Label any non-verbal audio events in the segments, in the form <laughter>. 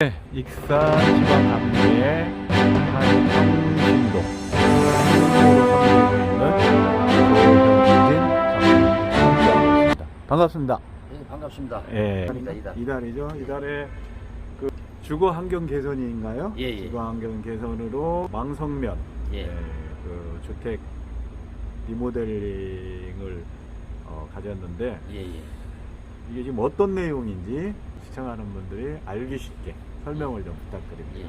네, 익산 지방감리의 한평신도 반갑습니다. 네, 반갑습니다. 예. 이달. 이달이죠. 이달에 그 주거 환경 개선인가요? 예, 예. 주거 환경 개선으로 망성면 예. 그 주택 리모델링을 어, 가졌는데 예, 예. 이게 지금 어떤 내용인지 시청하는 분들이 알기 쉽게 설명을 좀 부탁드립니다.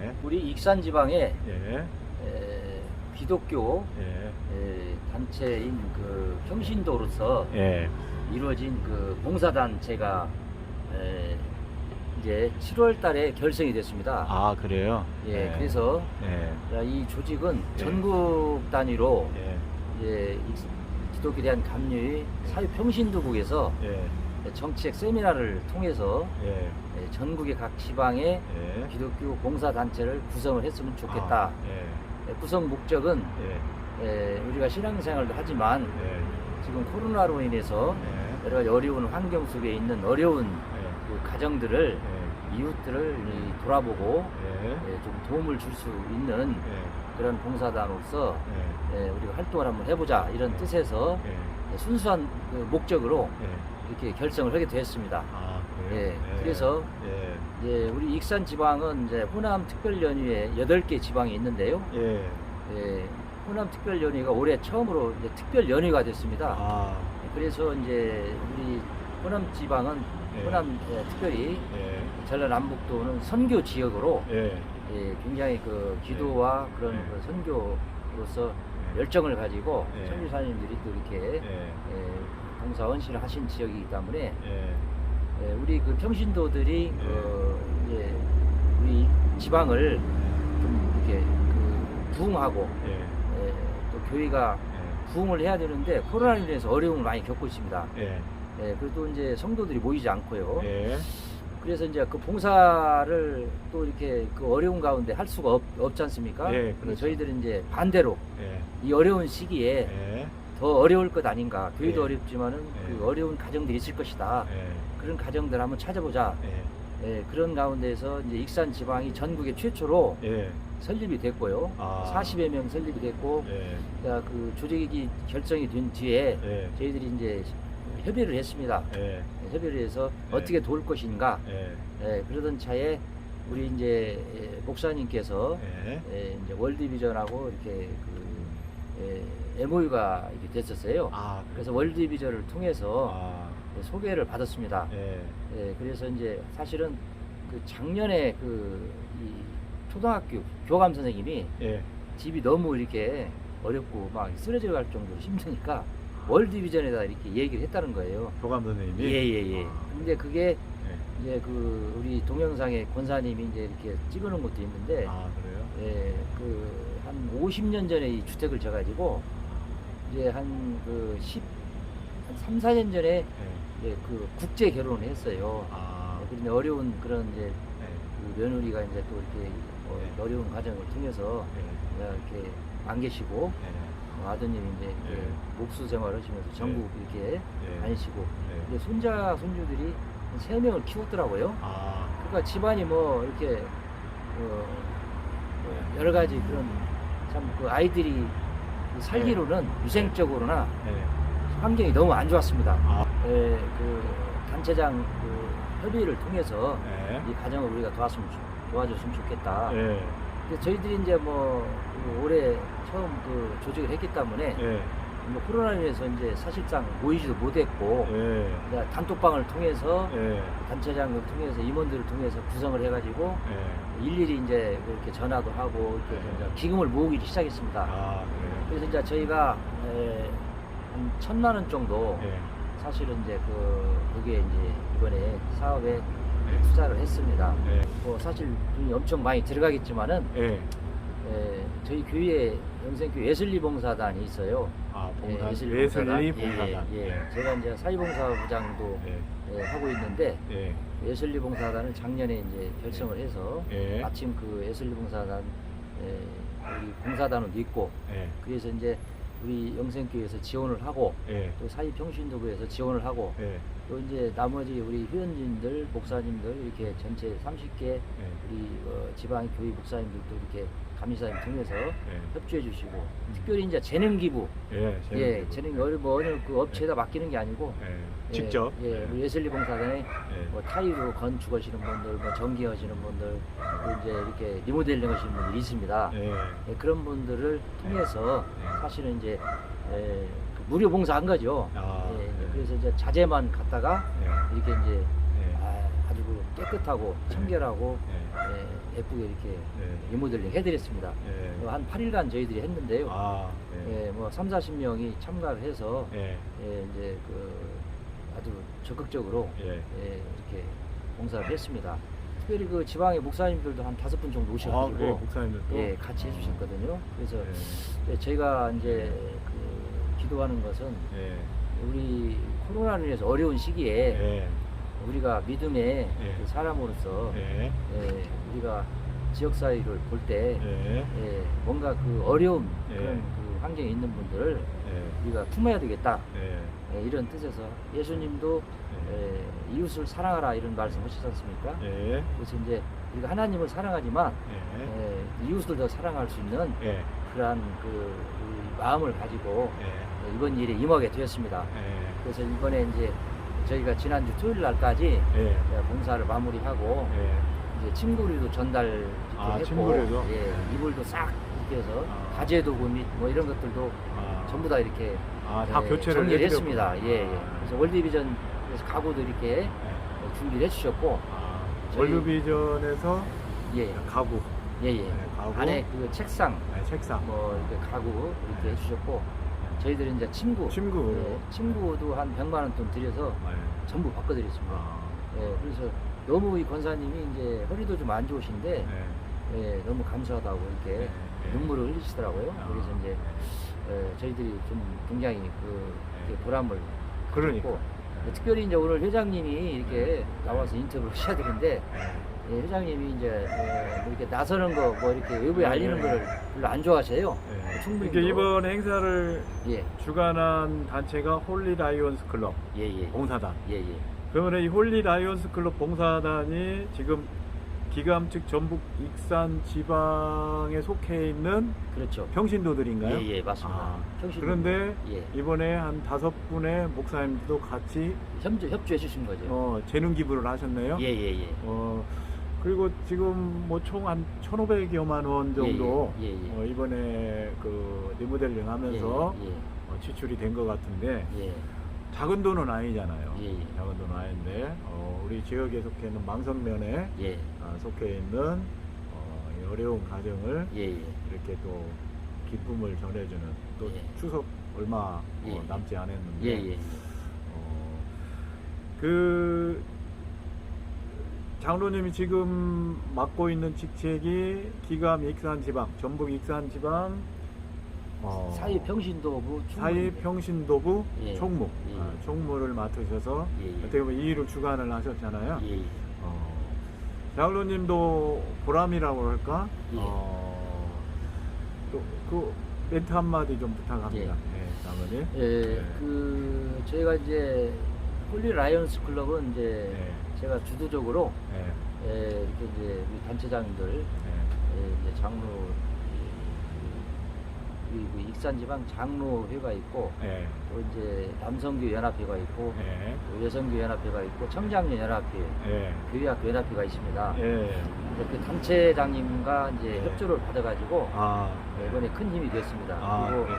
예, 예. 우리 익산 지방에 예. 에, 기독교 예. 에, 단체인 그 평신도로서 예. 이루어진 그 봉사단체가 에, 이제 7월 달에 결성이 됐습니다. 아, 그래요? 예, 그래서 예. 자, 이 조직은 예. 전국 단위로 예. 이제 이- 기독교에 대한 감리의 사회 평신도국에서 예. 정책 세미나를 통해서 예. 에, 전국의 각 지방에 예. 기독교 봉사 단체를 구성을 했으면 좋겠다. 아, 예. 에, 구성 목적은 예. 에, 우리가 신앙생활도 하지만 예. 지금 코로나로 인해서 예. 여러 가지 어려운 환경 속에 있는 어려운 예. 그 가정들을 예. 이웃들을 이 돌아보고 예. 에, 좀 도움을 줄 수 있는 예. 그런 봉사단으로서 예. 에, 우리가 활동을 한번 해보자 이런 뜻에서 예. 순수한 그 목적으로 예. 이렇게 결정을 하게 되었습니다. 아, 그래요? 예, 그래서 예. 이제 우리 익산 지방은 이제 호남 특별 연휴에 8개 지방이 있는데요. 예. 예, 호남 특별 연휴가 올해 처음으로 이제 특별 연휴가 됐습니다. 아, 그래서 이제 우리 호남 지방은 예. 호남 예, 특별히 예. 전라남북도는 선교 지역으로 예. 예, 굉장히 그 기도와 그런 예. 그 선교로서 예. 열정을 가지고 예. 선교사님들이 또 이렇게 예. 예, 봉사 헌신을 하신 지역이기 때문에 예. 예, 우리 그 평신도들이 예. 그 이제 우리 지방을 좀 이렇게 그 부흥하고 예. 예, 또 교회가 부흥을 해야 되는데 코로나로 인해서 어려움을 많이 겪고 있습니다. 예. 예, 그래도 이제 성도들이 모이지 않고요. 예. 그래서 이제 그 봉사를 또 이렇게 그 어려운 가운데 할 수가 없, 없지 않습니까? 예, 그렇죠. 저희들은 이제 반대로 예. 이 어려운 시기에 예. 더 어려울 것 아닌가. 교회도 예. 어렵지만은 예. 그 어려운 가정들이 있을 것이다. 예. 그런 가정들 한번 찾아보자. 예. 예, 그런 가운데서 이제 익산 지방이 전국에 최초로 예. 설립이 됐고요. 아. 40여 명 설립이 됐고, 예. 자, 그 조직이 결정이 된 뒤에 예. 저희들이 이제 협의를 했습니다. 예. 협의를 해서 네. 어떻게 도울 것인가. 예. 예, 그러던 차에 우리 이제 예, 목사님께서 예. 예, 이제 월드비전하고 이렇게 그 예, MOU가 이렇게 됐었어요. 아, 그래서 월드 비전을 통해서 아. 예, 소개를 받았습니다. 예. 예, 그래서 이제 사실은 그 작년에 그이 초등학교 교감 선생님이 예. 집이 너무 이렇게 어렵고 막 쓰러져 갈 정도로 힘드니까 월드 비전에다 이렇게 얘기를 했다는 거예요. 교감 선생님이 예예예. 아. 근데 그게 예. 이제 그 우리 동영상에 권사님이 이제 이렇게 찍어놓은 것도 있는데 아, 그래요? 예, 그 한 50년 전에 이 주택을 져가지고 이제 한그 10, 한 3, 4년 전에 예. 이제 그 국제 결혼을 했어요. 아. 그런데 어려운 그런 이제 예. 그 며느리가 이제 또 이렇게 어, 네. 어려운 과정을 통해서 예. 이렇게 안 계시고 예. 어, 아드님이 이제 이렇게 네. 목수 생활을 하시면서 전국 이렇게 예. 다니시고 예. 근데 손자 손주들이 한세 명을 키웠더라고요. 아. 그러니까 집안이 뭐 이렇게 어, 뭐 여러 가지 그런 참 그 아이들이 그 살기로는 네. 위생적으로나 예. 환경이 너무 안 좋았습니다. 아. 예, 그 단체장 그 협의를 통해서 예. 이 가정을 우리가 도왔으면 좋- 도와줬으면 좋겠다. 예. 근데 저희들이 이제 뭐그 올해 처음 그 조직을 했기 때문에 예. 뭐 코로나로 인해서 이제 사실상 모이지도 못했고 예. 이제 단톡방을 통해서 예. 단체장을 통해서 임원들을 통해서 구성을 해가지고 예. 일일이 이제 그렇게 전화도 하고 이렇게 네. 이제 기금을 모으기 시작했습니다. 아, 그래요? 그래서 이제 저희가 에, 한 천만 원 정도 예. 사실은 이제 그 거기에 이제 이번에 사업에 예. 투자를 했습니다. 예. 뭐 사실 돈이 엄청 많이 들어가겠지만은 예. 에, 저희 교회에 영생교 예슬리 봉사단이 있어요. 아, 예, 봉사. 예슬리 예슬리 봉사단. 예, 예. 제가 이제 사회봉사부장도 예. 예, 하고 있는데 예. 예슬리 봉사단을 작년에 이제 결성을 해서 예. 마침 그 예슬리 봉사단 에, 우리 봉사단은 있고 예. 그래서 이제 우리 영생교회에서 지원을 하고 예. 또 사회평신도부에서 지원을 하고 예. 또 이제 나머지 우리 회원님들, 목사님들 이렇게 전체 30개 예. 우리 어, 지방 교회 목사님들도 이렇게 감리사님 통해서 예. 협조해 주시고 특별히 이제 재능 기부 예. 예 재밌고. 재능 어느 뭐 어느 그 업체에다 맡기는 게 아니고 예. 예, 직접. 예, 우리 예슬리 봉사단에 예. 뭐 타일로 건축하시는 분들, 뭐 전기하시는 분들, 또 이제 이렇게 리모델링 하시는 분들이 있습니다. 예. 예, 그런 분들을 통해서 예. 사실은 이제 예, 그 무료 봉사한 거죠. 아, 예, 예. 그래서 이제 자재만 갖다가 예. 이렇게 이제 예. 아, 아주 그 깨끗하고 청결하고 예. 예, 예쁘게 이렇게 예. 리모델링 해드렸습니다. 예. 한 8일간 저희들이 했는데요. 아, 예. 예, 뭐 3, 40명이 참가를 해서 예. 예, 이제 그 아주 적극적으로 예. 예, 이렇게 봉사를 했습니다. 특별히 그 지방의 목사님들도 한 다섯 분 정도 아, 오셔가지고 그래 목사님들도 예, 같이 해주셨거든요. 그래서 예. 예, 저희가 이제 그 기도하는 것은 예. 우리 코로나로 인해서 어려운 시기에 예. 우리가 믿음의 예. 그 사람으로서 예. 예, 우리가 지역 사회를 볼때 예. 예, 뭔가 그 어려움 예. 그런 그 환경에 있는 분들을 예. 우리가 품어야 되겠다 예. 예, 이런 뜻에서 예수님도 예, 이웃을 사랑하라 이런 말씀 하시지 않습니까? 예. 그래서 이제 우리가 하나님을 사랑하지만 예. 예, 이웃을 더 사랑할 수 있는 예. 그러한 그 마음을 가지고 예. 이번 일에 임하게 되었습니다. 예. 그래서 이번에 이제 저희가 지난주 토요일 날까지 예. 봉사를 마무리하고 예. 이제 침구류도 전달 이렇게 아, 했고 침구류도? 예, 이불도 싹 이렇게 해서 아. 가재 도구 및 뭐 이런 것들도 아. 전부 다 이렇게 아, 다 예, 교체를 정리를 해드렸구나. 했습니다. 예, 예. 아. 그래서 월드비전에서 가구도 이렇게 예. 준비를 해주셨고 아, 저희- 월드비전에서 예, 가구, 예, 예. 네, 가구. 안에 그 책상 네, 책상, 뭐 이렇게 가구 이렇게 해주셨고 저희들은 이제 침구, 침구. 예, 침구도 한 100만 원 돈 들여서 예. 전부 바꿔드렸습니다. 아, 예, 그래서 너무 이 권사님이 이제 허리도 좀 안 좋으신데 네. 예, 너무 감사하다고 이렇게 네, 네. 눈물을 흘리시더라고요. 아, 그래서 이제 예, 저희들이 좀 굉장히 그 이렇게 보람을 그러니까. 갖고 특별히 이제 오늘 회장님이 이렇게 나와서 인터뷰를 하셔야 되는데 네. 예, 회장님이 이제 예, 뭐 이렇게 나서는 거 뭐 이렇게 외부에 네, 알리는 네. 거를 별로 안 좋아하세요. 네. 충분히 이게 뭐- 이번 행사를 예, 주관한 단체가 홀리 라이온스 클럽 예, 예, 봉사단. 예, 예, 그러면 이 홀리 라이온스 클럽 봉사단이 지금 기감 측 전북 익산 지방에 속해 있는 그렇죠. 평신도들인가요? 예, 예, 맞습니다. 아, 평신도. 그런데 예, 이번에 한 다섯 분의 목사님들도 같이 협조 협조해 주신 거죠. 어, 재능 기부를 하셨네요. 예, 예, 예. 어, 그리고 지금 뭐 총 한 1,500여만 원 정도 예, 예, 예. 어, 이번에 그 리모델링 하면서 예, 어, 지출이 된 것 같은데 예, 예, 작은 돈은 아니잖아요. 예, 예. 작은 돈은 아닌데 어, 우리 지역에 속해 있는 망성면에 예, 아, 속해 있는 어, 이 어려운 가정을 예, 예. 이렇게 또 기쁨을 전해주는 또 예. 추석 얼마 어, 예. 남지 않았는데 예, 예. 어, 그 장로님이 지금 맡고 있는 직책이 기감 익산지방, 전북 익산지방 어, 사회 평신도부 사회 충무입니다. 평신도부 예. 총무, 예. 아, 총무를 맡으셔서 예, 예. 어떻게 보면 이 일을 주관을 하셨잖아요. 예, 예. 어, 장로님도 보람이라고 할까? 예. 어, 또 그 멘트 한마디 좀 부탁합니다. 예. 네, 장로님. 예, 네. 그 저희가 이제 홀리 라이언스 클럽은 이제 네. 제가 주도적으로 네, 예, 이렇게 이제 우리 단체장님들 네, 예, 이제 장로 우리 그 익산지방 장로회가 있고 네, 또 이제 남성교 연합회가 있고 네, 또 여성교 연합회가 있고 청장년 연합회, 네, 교회학교 연합회가 있습니다. 네. 그래서 그 단체장님과 이제 네. 협조를 받아가지고 아, 이번에 큰 힘이 됐습니다. 아, 그리고 네.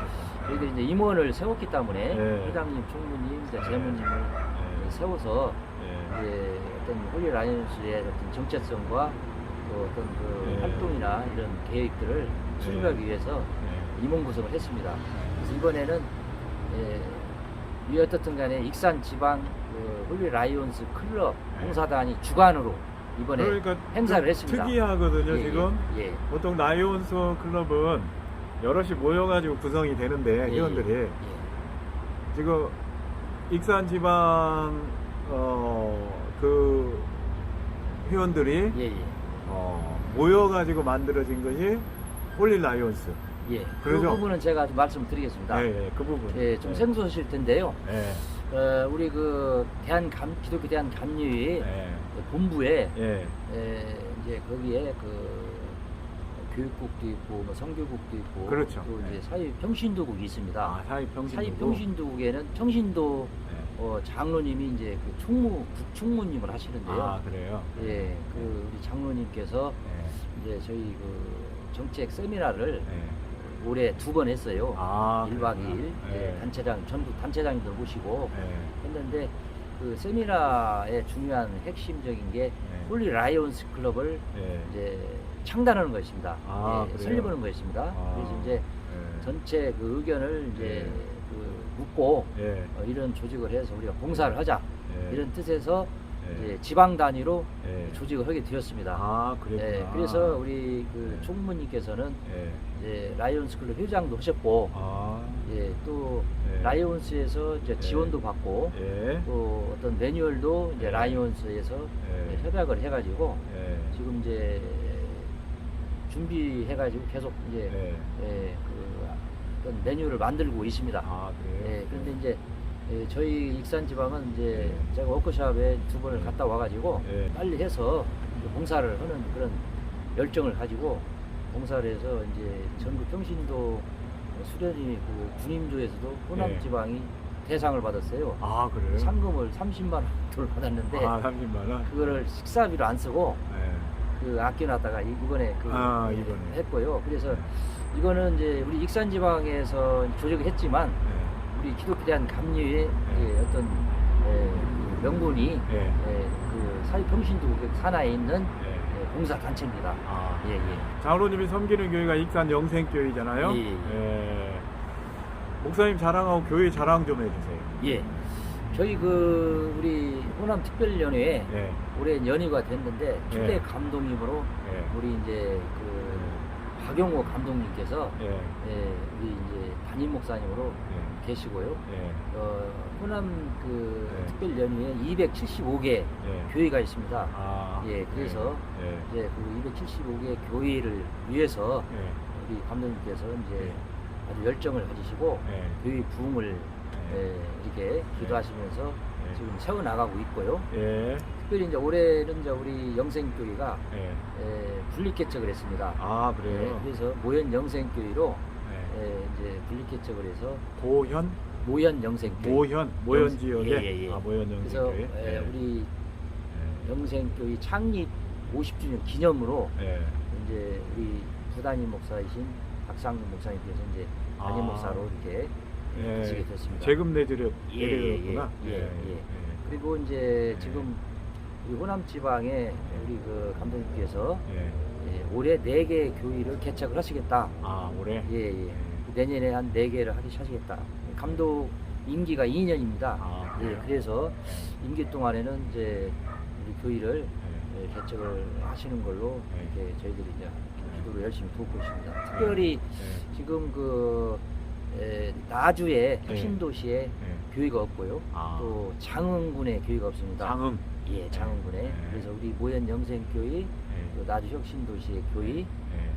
저희들이 이제 임원을 세웠기 때문에 네. 회장님, 총무님, 이제 네. 재무님을 네, 세워서 네, 이제 어떤 홀리 라이언스의 어떤 정체성과 또 어떤 그 네. 활동이나 이런 계획들을 수립하기 위해서 네. 임원 구성을 했습니다. 그래서 이번에는 예, 위 어떻든 간에 익산 지방 그 홀리 라이온스 클럽 네. 봉사단이 주관으로 이번에 그러니까 행사를 좀 했습니다. 특이하거든요, 예, 지금. 예, 예. 보통 라이온스 클럽은 여럿이 모여가지고 구성이 되는데 예, 회원들이 예, 지금 익산 지방 어 그 회원들이 예, 예, 어, 모여가지고 만들어진 것이 홀리 라이온스. 예. 그 그러죠? 부분은 제가 좀 말씀드리겠습니다. 예, 예, 그 부분. 예, 좀 예. 생소하실 텐데요. 예, 어, 우리 그 대한 감 기독교 대한 감리회 예. 본부에 예. 에, 이제 거기에 그 교육국도 있고 뭐 성교국도 있고 그렇죠. 또 이제 네. 사회 평신도국이 있습니다. 아, 사회 평신. 사회 평신도국에는 평신도 네. 어, 장로님이 이제 그 총무 부총무님을 하시는데요. 아, 그래요? 예, 그 우리 장로님께서 예. 이제 저희 그 정책 세미나를 예. 올해 두 번 했어요. 아, 1박 그렇구나. 2일 예. 단체장 전국 단체장님들 모시고 예. 했는데 그 세미나의 중요한 핵심적인 게 네. 홀리 라이온스 클럽을 예. 이제 창단하는 것입니다. 아, 예? 설립하는 것입니다. 아, 그래서 이제 예. 전체 그 의견을 이제 묻고 예. 어, 이런 조직을 해서 우리가 봉사를 하자 예. 이런 뜻에서 예. 이제 지방 단위로 예. 조직을 하게 되었습니다. 아, 그랬구나. 예, 그래서 우리 그 예. 총무님께서는 예. 이제 라이온스 클럽 회장도 하셨고 아. 예, 또 예. 라이온스에서 이제 예. 지원도 받고 예. 또 어떤 매뉴얼도 이제 예. 라이온스에서 예. 협약을 해가지고 예. 지금 이제 준비해가지고 계속 이제 예. 예, 그 어떤 메뉴를 만들고 있습니다. 아, 그래요? 예, 그런데 이제 예, 저희 익산 지방은 이제 예. 제가 워크숍에 두 번을 예. 갔다 와가지고 예. 빨리 해서 이제 봉사를 하는 그런 열정을 가지고 봉사를 해서 이제 전국 평신도 수련이 그 군임조에서도 호남 예. 지방이 대상을 받았어요. 아, 그래요? 상금을 30만 원 돈을 받았는데 아, 30만 원? 그거를 식사비로 안 쓰고 예. 그 아껴놨다가 이- 이번에 그 아, 이번에. 했고요. 그래서 예. 이거는 이제 우리 익산 지방에서 조직을 했지만 예. 우리 기독교에 대한 감리의 네. 예, 어떤 예, 그 명분이 예. 예, 그 사회평신도 산하에 있는 예. 예, 봉사 단체입니다. 아. 예, 예. 장로님이 섬기는 교회가 익산 영생교회잖아요. 예, 예. 예. 목사님 자랑하고 교회 자랑 좀 해주세요. 예. 저희 그 우리 호남 특별연회에 예. 올해 연휴가 됐는데 초대 예. 감독님으로 예. 우리 이제 그 박용호 감독님께서 예. 예, 우리 이제 담임 목사님으로 예. 계시고요. 예. 어, 호남 그 네. 특별 연휴에 275개 예. 교회가 있습니다. 아. 예, 그래서 예. 이제 그 275개 교회를 위해서 예. 우리 감독님께서 이제 네. 아주 열정을 가지시고 예. 교회 부흥을 예. 예, 이렇게 기도하시면서 네. 지금 세워 나가고 있고요. 예. 특별히 이제 올해는 이제 우리 영생교회가 예. 예, 분립 개척을 했습니다. 아, 그래요? 예, 그래서 모현 영생교회로 예. 예, 이제 분립 개척을 해서 고현? 모현 영생교회. 모현? 모현 지역에? 예, 예, 예. 아, 모현 그래서 영생교회? 예, 예. 우리 예. 영생교회 창립 50주년 기념으로 예. 이제 우리 부단임 목사이신 박상민 목사님께서 이제 담임 아. 목사로 이렇게 예. 하시게 됐습니다. 재금 내드렸, 예, 예, 내드렸구나. 예, 예, 예. 그리고 이제 지금 우리 호남 지방에 우리 그 감독님께서 예. 예, 올해 네 개 교회를 개척을 하시겠다. 아, 올해? 예, 예. 내년에 한 네 개를 하기 하시겠다. 감독 임기가 2년입니다. 아, 예, 그래요? 그래서 임기 동안에는 이제 우리 교회를 예. 예, 개척을 하시는 걸로 네. 이렇게 저희들이 이제 기도를 열심히 돕고 있습니다. 특별히 예. 지금 그 에, 나주에 네. 혁신도시에 예. 교회가 없고요. 아. 또 장흥군에 교회가 없습니다. 장흥. 예, 장흥군에. 네. 그래서 우리 모현 영생교회, 예. 또 나주 혁신 도시의 교회, 예.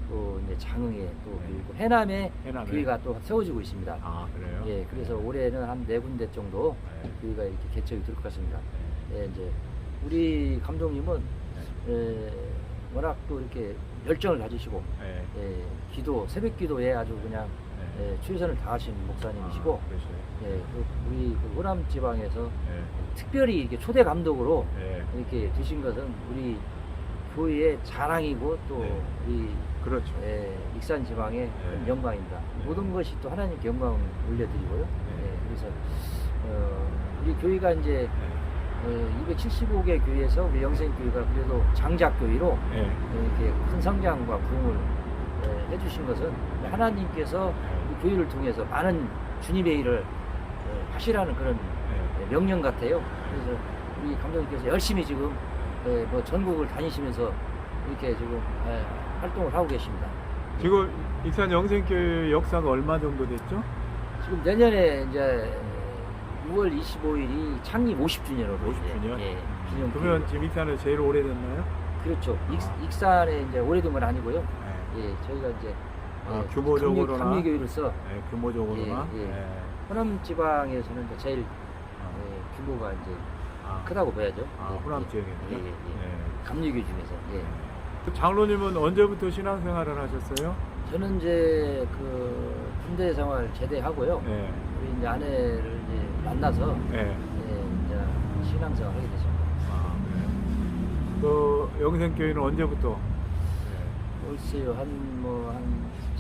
또 이제 장흥에 또 네. 교회 해남에 해남에. 교회가 또 세워지고 있습니다. 아, 그래요? 예, 그래서 올해는 한 네 군데 정도 예. 교회가 이렇게 개척이 될 것 같습니다. 예. 예, 이제 우리 감독님은 네. 에, 워낙 또 이렇게 열정을 가지시고 예. 예, 기도 새벽 기도에 아주 그냥 예. 예, 최선을 다하신 목사님이시고 아? 예, 그 우리 그 호남 지방에서 예. 특별히 이렇게 초대 감독으로 예. 이렇게 되신 것은 우리 교회의 자랑이고 또 네. 우리 그렇죠. 예, 익산 지방의 큰 영광입니다. 네. 모든 것이 또 하나님께 영광을 올려드리고요. 네. 예, 그래서 어, 우리 교회가 이제 예. 275개 교회에서 우리 영생교회가 그래도 장작교회로 예. 이렇게 큰 성장과 부흥을 예, 해주신 것은 하나님께서 교회를 통해서 많은 주님의 일을 예, 하시라는 그런 예. 예, 명령 같아요. 그래서 우리 감독님께서 열심히 지금 예, 뭐 전국을 다니시면서 이렇게 지금 예, 활동을 하고 계십니다. 지금 익산 영생교회 역사가 얼마 정도 됐죠? 지금 내년에 이제 6월 25일이 창립 50주년으로 50주년? 예, 기념 음. 그러면. 지금 익산은 제일 오래됐나요? 그렇죠. 익, 아. 익산에 이제 오래된 건 아니고요. 예. 예, 저희가 이제 아, 예, 규모적으로나? 감리, 감리교회로서 예, 규모적으로나. 예, 예. 예. 호남 지방에서는 이제 제일 예, 규모가 이제 아, 크다고 봐야죠. 아, 예, 호남 예. 지역에서요? 예, 예, 예. 네. 감리교 중에서. 예. 그 장로님은 언제부터 신앙생활을 하셨어요? 저는 이제 그 군대 생활 제대하고요. 네. 우리 이제 아내를 이제 만나서 네. 예, 이제 신앙생활 하게 됐습니다. 아, 네. 그 영생교회는 언제부터? 네. 글쎄요, 한뭐한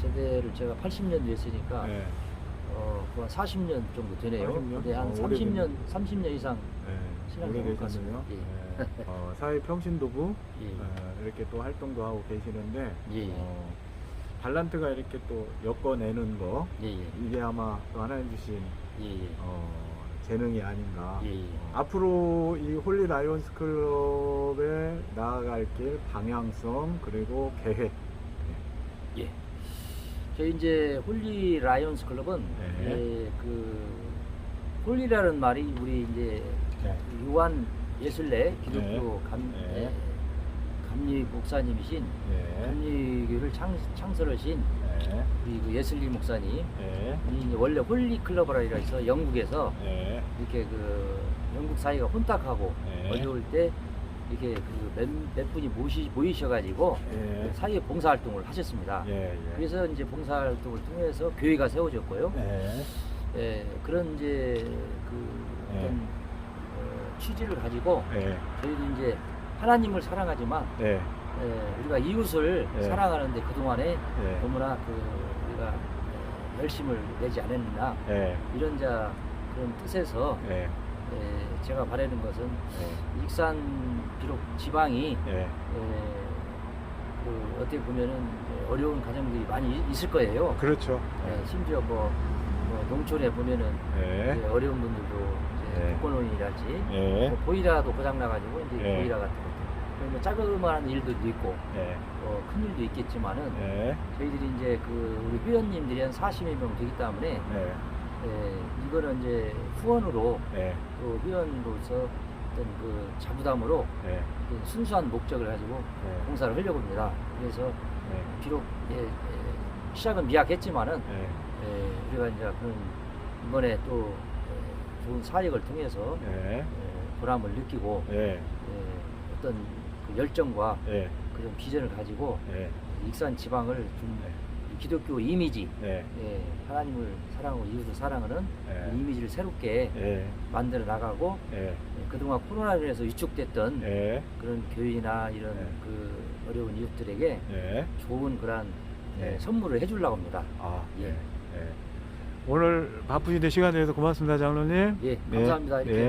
제대를 제가 80년도 했으니까 네. 어, 그한 40년 정도 되네요. 40년? 근데 한 어, 30년, 오래됐네. 30년 이상 네. 신앙생활 오래되셨네요. 같습니다. 예. 네. 어, <laughs> 사회 평신도부 예. 어, 이렇게 또 활동도 하고 계시는데 예, 예. 어, 발란트가 이렇게 또 엮어내는 거 예, 예. 이게 아마 또 하나님 주신 예, 예. 어, 재능이 아닌가. 예, 예. 어, 앞으로 이 홀리 라이온스 클럽에 나아갈 길 방향성 그리고 계획. 예. 저희 이제 홀리 라이온스 클럽은 네. 예, 그 홀리라는 말이 우리 이제 네. 요한 예술내 기독교 네. 감, 네. 예, 감리 목사님이신 네. 감리교를 창, 창설하신 네. 우리 그 예슬리 목사님 네. 이 이제 원래 홀리 클럽이라 해서 영국에서 네. 이렇게 그 영국 사이가 혼탁하고 네. 어려울 때 이렇게 그몇 몇 분이 모시, 모이셔가지고 네. 사이에 봉사활동을 하셨습니다. 예, 예. 그래서 이제 봉사활동을 통해서 교회가 세워졌고요. 네. 예, 그런 이제 그 네. 어떤 어, 취지를 가지고 네. 저희도 이제 하나님을 사랑하지만 네. 예, 우리가 이웃을 네. 사랑하는데 그 동안에 네. 너무나 그 우리가 예, 열심을 내지 않았나 네. 이런 자 그런 뜻에서 네. 예, 제가 바라는 것은 네. 익산 비록 지방이 네. 예, 그 어떻게 보면은 어려운 가정들이 많이 있- 있을 거예요. 그렇죠. 예, 심지어 뭐, 뭐 농촌에 보면은 네. 이제 어려운 분들도 이제 네. 독거노인이랄지 네. 뭐 보이라도 고장 나가지고 이제 네. 보이라 같은 것들 뭐 자그마한 일들도 있고 네. 어, 큰 일도 있겠지만은 네. 저희들이 이제 그 우리 회원님들이 한 40여 명 되기 때문에 네. 예, 이거는 이제 후원으로 네. 또 회원으로서 어떤 그 자부담으로 네. 어떤 순수한 목적을 가지고 네. 봉사를 하려고 합니다. 그래서 네. 비록 예, 예, 시작은 미약했지만은 네. 예, 우리가 이제 그런 이번에 또 예, 좋은 사역을 통해서 네. 예, 보람을 느끼고 네. 예, 어떤 그 열정과 네. 그런 비전을 가지고 네. 익산 지방을 좀이 기독교 이미지 네. 예, 하나님을 사랑하고 이웃을 사랑하는 네. 그 이미지를 새롭게 네. 만들어 나가고 네. 예, 그동안 코로나로 인해서 위축됐던 네. 그런 교회나 이런 네. 그 어려운 이웃들에게 네. 좋은 그런 네. 예, 선물을 해주려고 합니다. 아, 예. 네. 네. 오늘 바쁘신데 시간 내서 고맙습니다, 장로님. 예, 감사합니다. 이렇게 네.